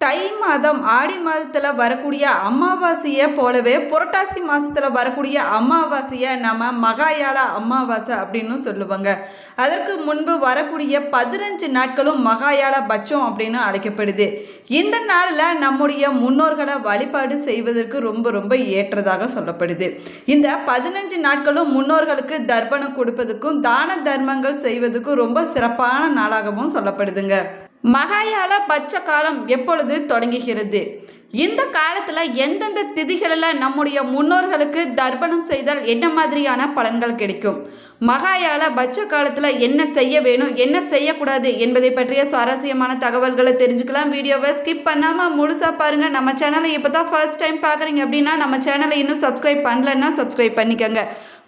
தை மாதம் ஆடி மாதத்தில் வரக்கூடிய அமாவாசையை போலவே புரட்டாசி மாதத்தில் வரக்கூடிய அமாவாசையை நம்ம மகாயாள அமாவாசை அப்படின்னு சொல்லுவாங்க. அதற்கு முன்பு வரக்கூடிய பதினஞ்சு நாட்களும் மகாயாள பட்சம் அப்படின்னு அழைக்கப்படுது. இந்த நாளில் நம்முடைய முன்னோர்களை வழிபாடு செய்வதற்கு ரொம்ப ரொம்ப ஏற்றதாக சொல்லப்படுது. இந்த பதினஞ்சு நாட்களும் முன்னோர்களுக்கு தர்ப்பணம் கொடுப்பதுக்கும் தான தர்மங்கள் செய்வதுக்கும் ரொம்ப சிறப்பான நாளாகவும் சொல்லப்படுதுங்க. மகாயால பட்ச காலம் எப்பொழுது தொடங்குகிறது? இந்த காலத்தில் எந்தெந்த திதிகளில் நம்முடைய முன்னோர்களுக்கு தர்ப்பணம் செய்தால் என்ன மாதிரியான பலன்கள் கிடைக்கும்? மகாயால பட்ச காலத்தில் என்ன செய்ய வேணும் என்ன செய்யக்கூடாது என்பதை பற்றிய சுவாரஸ்யமான தகவல்களை தெரிஞ்சுக்கலாம். வீடியோவை ஸ்கிப் பண்ணாமல் முழுசாக பாருங்கள் நம்ம சேனலை இப்போ தான் ஃபர்ஸ்ட் டைம் பார்க்குறீங்க அப்படின்னா நம்ம சேனலை இன்னும் சப்ஸ்கிரைப் பண்ணலன்னா சப்ஸ்கிரைப் பண்ணிக்கோங்க.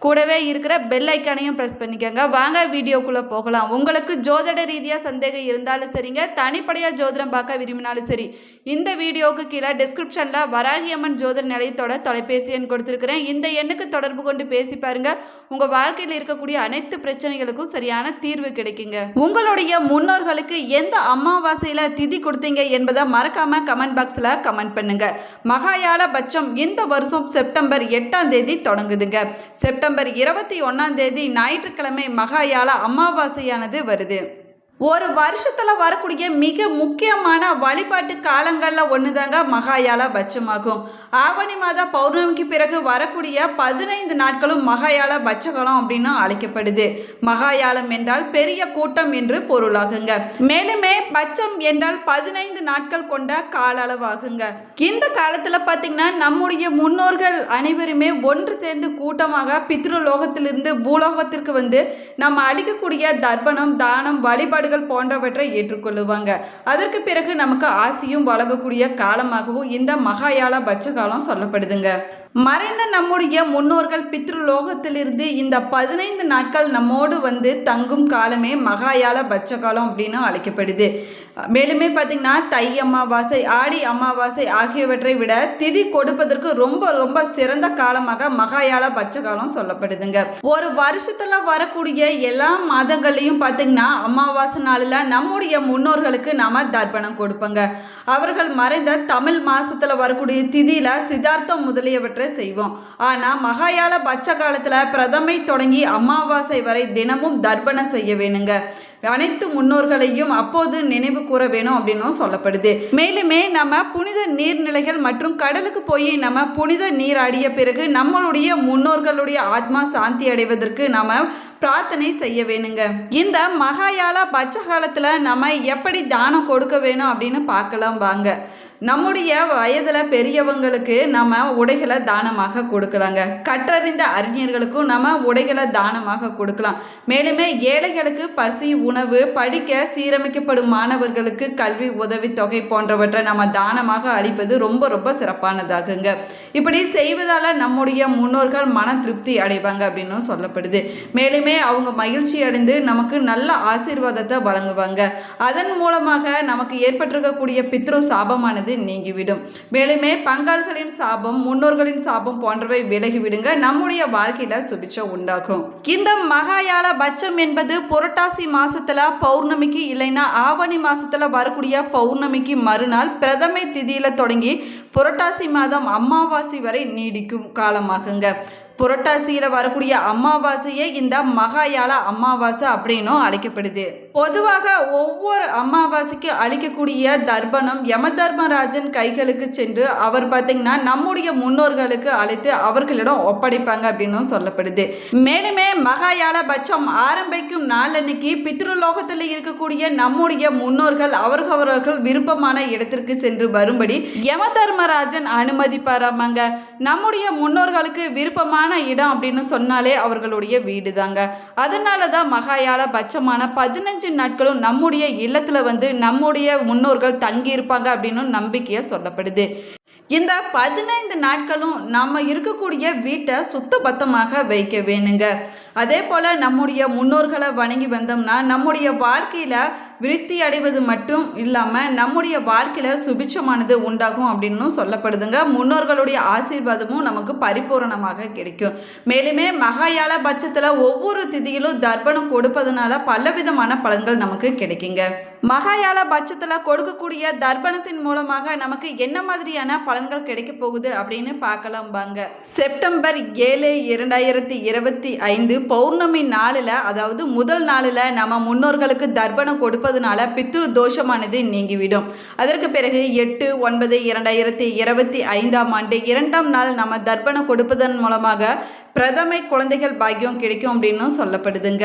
கூடவே இருக்கிற பெல் ஐக்கானையும் ப்ரெஸ் பண்ணிக்கோங்க. வாங்க வீடியோக்குள்ளே போகலாம். உங்களுக்கு ஜோதிட ரீதியாக சந்தேகம் இருந்தாலும் சரிங்க. தனிப்படையாக ஜோதிடம் பார்க்க விரும்பினாலும் சரி. இந்த வீடியோவுக்கு கீழே டிஸ்கிரிப்ஷனில் வராகியம்மன் ஜோதிட நிலையத்தோட தொலைபேசி எண் கொடுத்துருக்குறேன். இந்த எண்ணுக்கு தொடர்பு கொண்டு பேசி பாருங்க. உங்கள் வாழ்க்கையில் இருக்கக்கூடிய அனைத்து பிரச்சனைகளுக்கும் சரியான தீர்வு கிடைக்குங்க. உங்களுடைய முன்னோர்களுக்கு எந்த அமாவாசையில் திதி கொடுத்தீங்க என்பதை மறக்காமல் கமெண்ட் பாக்ஸில் கமெண்ட் பண்ணுங்கள் மகாயாள பட்சம் இந்த வருஷம் செப்டம்பர் எட்டாம் தேதி தொடங்குதுங்க. செப்டம்பர் இருபத்தி ஒன்றாம் தேதி ஞாயிற்றுக்கிழமை மகாயால அமாவாசையானது வருது. ஒரு வருஷத்தில் வரக்கூடிய மிக முக்கியமான வழிபாட்டு காலங்களில் ஒன்று தாங்க மகாயால பட்சமாகும். ஆவணி மாத பௌர்ணமிக்கு பிறகு வரக்கூடிய பதினைந்து நாட்களும் மகாயால பட்சகாலம் அப்படின்னு அழைக்கப்படுது. மகாயாலம் என்றால் பெரிய கூட்டம் என்று பொருளாகுங்க. மேலுமே பட்சம் என்றால் பதினைந்து நாட்கள் கொண்ட கால அளவாகுங்க இந்த காலத்தில் பார்த்தீங்கன்னா நம்முடைய முன்னோர்கள் அனைவருமே ஒன்று சேர்ந்து கூட்டமாக பித்ருலோகத்திலிருந்து பூலோகத்திற்கு வந்து நம்ம அளிக்கக்கூடிய தர்ப்பணம் தானம் வழிபாடு வழிபாடுகள் போன்றவற்றை ஏற்றுக்கொள்ளுவாங்க. அதற்கு பிறகு நமக்கு ஆசியும் வழங்கக்கூடிய காலமாகவும் இந்த மகாயால பட்ச காலம் சொல்லப்படுதுங்க. மறைந்த நம்முடைய முன்னோர்கள் பித்ருலோகத்திலிருந்து இந்த பதினைந்து நாட்கள் நம்மோடு வந்து தங்கும் காலமே மகாயாள பட்ச காலம் அப்படின்னு அழைக்கப்படுது. மேலுமே பார்த்திங்கன்னா தை அமாவாசை ஆடி அமாவாசை ஆகியவற்றை விட திதி கொடுப்பதற்கு ரொம்ப ரொம்ப சிறந்த காலமாக மகாயாள பட்ச காலம் சொல்லப்படுதுங்க. ஒரு வருஷத்தில் வரக்கூடிய எல்லா மாதங்கள்லையும் பார்த்திங்கன்னா அமாவாசை நாளில் நம்முடைய முன்னோர்களுக்கு நாம் தர்ப்பணம் கொடுப்போங்க. அவர்கள் மறைந்த தமிழ் மாதத்தில் வரக்கூடிய திதியில் சித்தார்த்தம் முதலியவற்றை செய்வோம். ஆனால் மகாயால பட்ச காலத்தில் பிரதமை தொடங்கி அமாவாசை வரை தினமும் தர்ப்பணம் செய்ய வேணுங்க. அனைத்து முன்னோர்களையும் அப்போது நினைவு கூற வேணும் அப்படின்னும் சொல்லப்படுது. மேலுமே நம்ம புனித நீர்நிலைகள் மற்றும் கடலுக்கு போய் நம்ம புனித நீர் பிறகு நம்மளுடைய முன்னோர்களுடைய ஆத்மா சாந்தி அடைவதற்கு நம்ம பிரார்த்தனை செய்ய வேணுங்க. இந்த மகாயால பட்ச காலத்தில் நம்ம எப்படி தானம் கொடுக்க வேணும் அப்படின்னு பார்க்கலாம் வாங்க. நம்முடைய வயதில் பெரியவங்களுக்கு நம்ம உடைகளை தானமாக கொடுக்கலாங்க. கற்றறிந்த அறிஞர்களுக்கும் நம்ம உடைகளை தானமாக கொடுக்கலாம். மேலுமே ஏழைகளுக்கு பசி உணவு படிக்க சீரமைக்கப்படும் மாணவர்களுக்கு கல்வி உதவித்தொகை போன்றவற்றை நம்ம தானமாக அளிப்பது ரொம்ப ரொம்ப சிறப்பானதாகுங்க. இப்படி செய்வதால் நம்முடைய முன்னோர்கள் மன திருப்தி அடைவாங்க அப்படின்னு சொல்லப்படுது. மேலுமே அவங்க மகிழ்ச்சி அடைந்து நமக்கு நல்ல ஆசீர்வாதத்தை வழங்குவாங்க. அதன் மூலமாக நமக்கு ஏற்பட்டிருக்கக்கூடிய பித்ரு சாபமானது நீங்கிவிடும். மேலுமே பங்காள்களின் சாபம் முன்னோர்களின் சாபம் போன்றவை விலகிவிடுங்க. நம்முடைய வாழ்க்கையில சுபிச்சம் உண்டாகும். இந்த மகாயால பட்சம் என்பது புரட்டாசி மாசத்துல பௌர்ணமிக்கு இல்லைன்னா ஆவணி மாசத்துல வரக்கூடிய பௌர்ணமிக்கு மறுநாள் பிரதமை திதியில தொடங்கி புரட்டாசி மாதம் அமாவாசை வரை நீடிக்கும் காலமாகுங்க. புரட்டாசியில் வரக்கூடிய அமாவாசையே இந்த மகாயால அமாவாசை அப்படின்னும் அழைக்கப்படுது. பொதுவாக ஒவ்வொரு அமாவாசைக்கு அளிக்கக்கூடிய தர்ப்பணம் யம தர்மராஜன் கைகளுக்கு சென்று அவர் பார்த்தீங்கன்னா நம்முடைய முன்னோர்களுக்கு அழைத்து அவர்களிடம் ஒப்படைப்பாங்க அப்படின்னும் சொல்லப்படுது. மேலுமே மகாயால பட்சம் ஆரம்பிக்கும் நாளன்னைக்கு பித்ருலோகத்தில் இருக்கக்கூடிய நம்முடைய முன்னோர்கள் அவர்களவர்கள் விருப்பமான இடத்திற்கு சென்று வரும்படி யம தர்மராஜன் அனுமதிப்பாராமாங்க. நம்முடைய முன்னோர்களுக்கு விருப்பமான இடம் அப்படின்னு சொன்னாலே அவர்களுடைய வீடு தாங்க அதனால தான் மகாயால பட்சமான பதினஞ்சு நாட்களும் நம்முடைய இல்லத்தில் வந்து நம்முடைய முன்னோர்கள் தங்கியிருப்பாங்க அப்படின்னு நம்பிக்கையாக சொல்லப்படுது. இந்த பதினைந்து நாட்களும் நம்ம இருக்கக்கூடிய வீட்டை சுத்தபத்தமாக வைக்க வேணுங்க. அதே போல் நம்முடைய முன்னோர்களை வணங்கி வந்தோம்னா நம்முடைய வாழ்க்கையில் விருத்தி அடைவது மட்டும் இல்லாமல் நம்முடைய வாழ்க்கையில் சுபிட்சமானது உண்டாகும் அப்படின்னும் சொல்லப்படுதுங்க. முன்னோர்களுடைய ஆசீர்வாதமும் நமக்கு பரிபூரணமாக கிடைக்கும். மேலுமே மகாயாள பட்சத்தில் ஒவ்வொரு திதியிலும் தர்ப்பணம் கொடுப்பதனால பலவிதமான பலன்கள் நமக்கு கிடைக்குங்க. மகாயால பட்சத்தில் கொடுக்கக்கூடிய தர்ப்பணத்தின் மூலமாக நமக்கு என்ன மாதிரியான பலன்கள் கிடைக்க போகுது அப்படின்னு பார்க்கலாம் பாங்க செப்டம்பர் ஏழு இரண்டாயிரத்தி இருபத்தி ஐந்து பௌர்ணமி நாளில் அதாவது முதல் நாளில் நம்ம முன்னோர்களுக்கு தர்ப்பணம் கொடுப்பதுனால பித்ரு தோஷமானது நீங்கிவிடும். அதற்கு பிறகு எட்டு ஒன்பது இரண்டாயிரத்தி இருபத்தி ஐந்தாம் ஆண்டு இரண்டாம் நாள் நம்ம தர்ப்பணம் கொடுப்பதன் மூலமாக பிரதமை குழந்தைகள் பாக்கியம் கிடைக்கும் அப்படின்னு சொல்லப்படுதுங்க.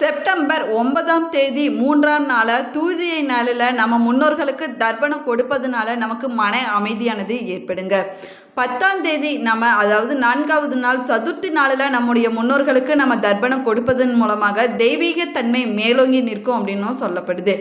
செப்டம்பர் ஒன்பதாம் தேதி மூன்றாம் நாள தூதியை நாளில் நம்ம முன்னோர்களுக்கு தர்ப்பணம் கொடுப்பதுனால நமக்கு மன அமைதியானது ஏற்படுங்க. பத்தாம் தேதி நம்ம அதாவது நான்காவது நாள் சதுர்த்தி நாளில் நம்முடைய முன்னோர்களுக்கு நம்ம தர்ப்பணம் கொடுப்பதன் மூலமாக தெய்வீக தன்மை மேலோங்கி நிற்கும் அப்படின்னும் சொல்லப்படுது.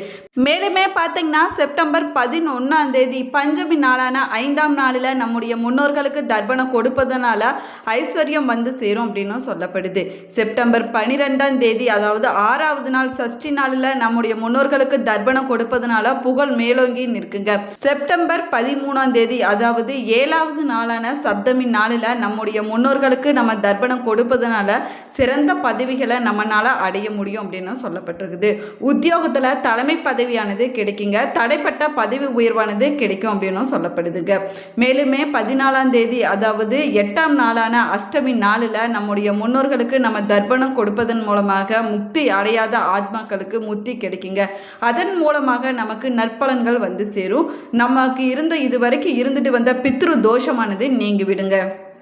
மேலுமே பார்த்தீங்கன்னா செப்டம்பர் பதினொன்றாம் தேதி பஞ்சமி நாளான ஐந்தாம் நாளில் நம்முடைய முன்னோர்களுக்கு தர்ப்பணம் கொடுப்பதனால ஐஸ்வர்யம் வந்து சேரும் அப்படின்னும் சொல்லப்படுது. செப்டம்பர் பனிரெண்டாம் தேதி அதாவது ஆறாவது நாள் சஷ்டி நாளில் நம்முடைய முன்னோர்களுக்கு தர்ப்பணம் கொடுப்பதனால புகழ் மேலோங்கி நிற்குங்க. செப்டம்பர் பதிமூணாம் தேதி அதாவது ஏழாவது நாள் நாளான சப்தமி நாளில் நம்முடைய முன்னோர்களுக்கு நம்ம தர்ப்பணம் கொடுப்பதனால சிறந்த பதவிகளை நம்மளால் அடைய முடியும் அப்படின்னு சொல்லப்பட்டிருக்குது. உத்தியோகத்தில் தலைமை பதவியானது கிடைக்குங்க. தடைப்பட்ட பதவி உயர்வானது கிடைக்கும் அப்படின்னும் சொல்லப்படுதுங்க. மேலுமே பதினாலாம் தேதி அதாவது எட்டாம் நாளான அஷ்டமி நாளில் நம்முடைய முன்னோர்களுக்கு நம்ம தர்ப்பணம் கொடுப்பதன் மூலமாக முக்தி அடையாத ஆத்மாக்களுக்கு முக்தி கிடைக்குங்க. அதன் மூலமாக நமக்கு நற்பலன்கள் வந்து சேரும். நமக்கு இருந்த இதுவரைக்கும் இருந்துட்டு வந்த பித்ரு தோஷமானது நீங்கி விடுங்க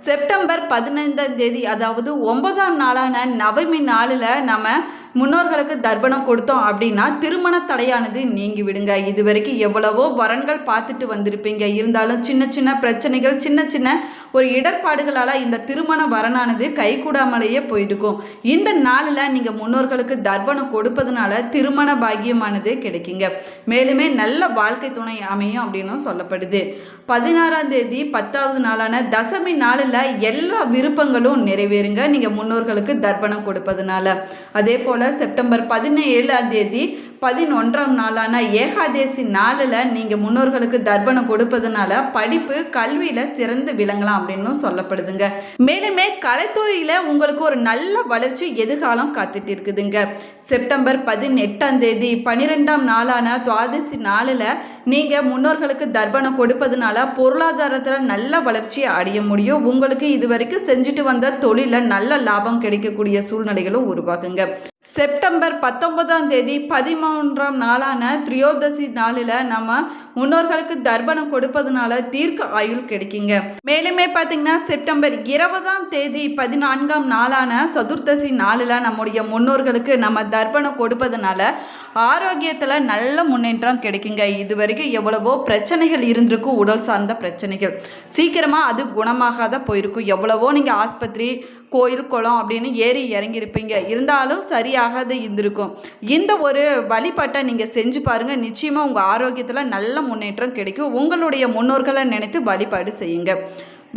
செப்டம்பர் பதினைந்தாம் தேதி அதாவது ஒன்பதாம் நாளான நவமி நாளில் நம்ம முன்னோர்களுக்கு தர்ப்பணம் கொடுத்தோம் அப்படின்னா திருமண தடையானது நீங்கி விடுங்க இது வரைக்கும் எவ்வளவோ வரன்கள் பார்த்துட்டு வந்திருப்பீங்க. இருந்தாலும் சின்ன சின்ன பிரச்சனைகள் சின்ன சின்ன ஒரு இடர்பாடுகளால் இந்த திருமண வரனானது கைகூடாமலேயே போயிருக்கும். இந்த நாளில் நீங்கள் முன்னோர்களுக்கு தர்ப்பணம் கொடுப்பதனால திருமண பாக்கியமானது கிடைக்குங்க. மேலுமே நல்ல வாழ்க்கை துணை அமையும் அப்படின்னும் சொல்லப்படுது. பதினாறாம் தேதி பத்தாவது நாளான தசமி நாளில் எல்லா விருப்பங்களும் நிறைவேறுங்க. நீங்கள் முன்னோர்களுக்கு தர்ப்பணம் கொடுப்பதுனால. அதே போல் செப்டம்பர் பதினேழாம் தேதி பதினொன்றாம் நாளான ஏகாதேசி நாளில் நீங்கள் முன்னோர்களுக்கு தர்ப்பணம் கொடுப்பதுனால படிப்பு கல்வியில் சிறந்து விளங்கலாம் அப்படின்னு சொல்லப்படுதுங்க. மேலுமே கலைத்துறையில் உங்களுக்கு ஒரு நல்ல வளர்ச்சி எதிர்காலம் காத்துட்டு இருக்குதுங்க செப்டம்பர் பதினெட்டாம் தேதி பன்னிரெண்டாம் நாளான துவாதசி நாளில் நீங்கள் முன்னோர்களுக்கு தர்ப்பணம் கொடுப்பதுனால பொருளாதாரத்தில் நல்ல வளர்ச்சியை அடைய முடியும். உங்களுக்கு இது வரைக்கும் செஞ்சுட்டு வந்த தொழிலில் நல்ல லாபம் கிடைக்கக்கூடிய சூழ்நிலைகளும் உருவாகுங்க. செப்டம்பர் பத்தொன்பதாம் தேதி பதிமூன்றாம் நாளான திரியோதசி நாளில் நம்ம முன்னோர்களுக்கு தர்ப்பணம் கொடுப்பதுனால தீர்க்க ஆயுள் கிடைக்குங்க. மேலுமே பார்த்தீங்கன்னா செப்டம்பர் இருபதாம் தேதி பதினான்காம் நாளான சதுர்த்தசி நாளில் நம்முடைய முன்னோர்களுக்கு நம்ம தர்ப்பணம் கொடுப்பதுனால ஆரோக்கியத்தில் நல்ல முன்னேற்றம் கிடைக்குங்க. இது வரைக்கும் எவ்வளவோ பிரச்சனைகள் இருந்திருக்கும் உடல் சார்ந்த பிரச்சனைகள். சீக்கிரமாக அது குணமாகாத போயிருக்கும். எவ்வளவோ நீங்கள் ஆஸ்பத்திரி கோயில் குளம் அப்படின்னு ஏறி இறங்கியிருப்பீங்க. இருந்தாலும் சரியாக இருந்திருக்கும். இந்த ஒரு வழிபாட்டை நீங்கள் செஞ்சு பாருங்கள் நிச்சயமாக உங்கள் ஆரோக்கியத்தில் நல்ல முன்னேற்றம் கிடைக்கும். உங்களுடைய முன்னோர்களை நினைத்து வழிபாடு செய்யுங்க.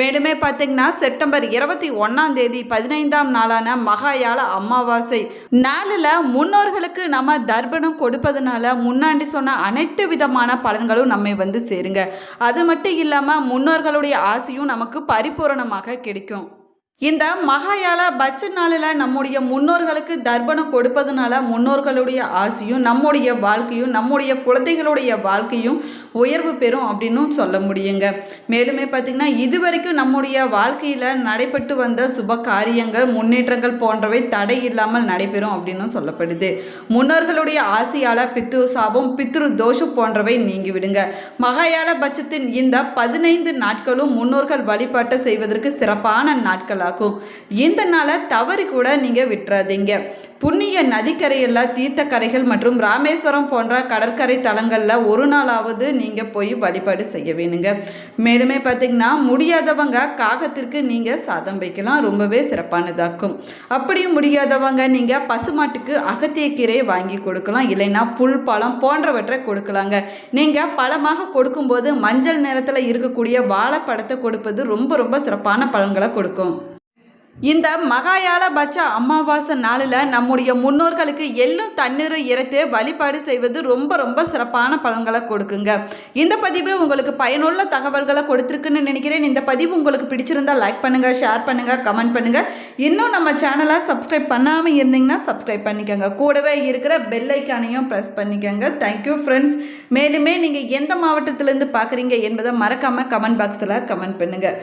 மேலுமே பார்த்தீங்கன்னா செப்டம்பர் இருபத்தி ஒன்றாம் தேதி பதினைந்தாம் நாளான மகாயால அமாவாசை. நாளில் முன்னோர்களுக்கு நம்ம தர்ப்பணம் கொடுப்பதனால முன்னாடி சொன்ன அனைத்து விதமான பலன்களும் நம்மை வந்து சேருங்க. அது மட்டும் இல்லாமல் முன்னோர்களுடைய ஆசையும் நமக்கு பரிபூரணமாக கிடைக்கும். இந்த மகாயால பட்ச நாளில் நம்முடைய முன்னோர்களுக்கு தர்ப்பணம் கொடுப்பதனால முன்னோர்களுடைய ஆசையும் நம்முடைய வாழ்க்கையும் நம்முடைய குழந்தைகளுடைய வாழ்க்கையும் உயர்வு பெறும் அப்படின்னும் சொல்ல முடியுங்க. மேலுமே பார்த்திங்கன்னா இதுவரைக்கும் நம்முடைய வாழ்க்கையில் நடைபெற்று வந்த சுப காரியங்கள் முன்னேற்றங்கள் போன்றவை தடை இல்லாமல் நடைபெறும் அப்படின்னும் சொல்லப்படுது. முன்னோர்களுடைய ஆசையால் பித்ரு சாபம் பித்ரு தோஷம் போன்றவை நீங்கிவிடுங்க மகாயால பட்சத்தின் இந்த பதினைந்து நாட்களும் முன்னோர்கள் வழிபாட்டை செய்வதற்கு சிறப்பான நாட்களாகும். இந்த நாளை தவறு கூட நீங்கள் விட்டுறாதீங்க. புண்ணிய நதிக்கரையில் தீர்த்த கரைகள் மற்றும் ராமேஸ்வரம் போன்ற கடற்கரை தலங்களில் ஒரு நாளாவது நீங்கள் போய் வழிபாடு செய்ய வேணுங்க. மேலுமே பார்த்திங்கன்னா முடியாதவங்க காகத்திற்கு நீங்கள் சாதம் வைக்கலாம். ரொம்பவே சிறப்பானதாக்கும். அப்படியும் முடியாதவங்க நீங்கள் பசுமாட்டுக்கு அகத்தியக்கீரை வாங்கி கொடுக்கலாம். இல்லைன்னா புல் பழம் போன்றவற்றை கொடுக்கலாங்க. நீங்கள் பழமாக கொடுக்கும்போது மஞ்சள் நிறத்தில் இருக்கக்கூடிய வாழைப்பழத்தை கொடுப்பது ரொம்ப ரொம்ப சிறப்பான பழங்களை கொடுக்கும். இந்த மகாயாளபட்ச அமாவாசை நாளில் நம்முடைய முன்னோர்களுக்கு எள்ளும் தண்ணீரும் இறைத்து வழிபாடு செய்வது ரொம்ப ரொம்ப சிறப்பான பலன்களை கொடுக்குங்க. இந்த பதிவு உங்களுக்கு பயனுள்ள தகவல்களை கொடுத்துருக்குன்னு நினைக்கிறேன். இந்த பதிவு உங்களுக்கு பிடிச்சிருந்தா லைக் பண்ணுங்கள் ஷேர் பண்ணுங்கள் கமெண்ட் பண்ணுங்கள் இன்னும் நம்ம சேனலை சப்ஸ்கிரைப் பண்ணாமல் இருந்தீங்கன்னா சப்ஸ்கிரைப் பண்ணிக்கோங்க. கூடவே இருக்கிற பெல் ஐக்கானையும் ப்ரெஸ் பண்ணிக்கோங்க. தேங்க்யூ ஃப்ரெண்ட்ஸ் மேலுமே நீங்கள் எந்த மாவட்டத்திலேருந்து பார்க்குறீங்க என்பதை மறக்காமல் கமெண்ட் பாக்ஸில் கமெண்ட் பண்ணுங்கள்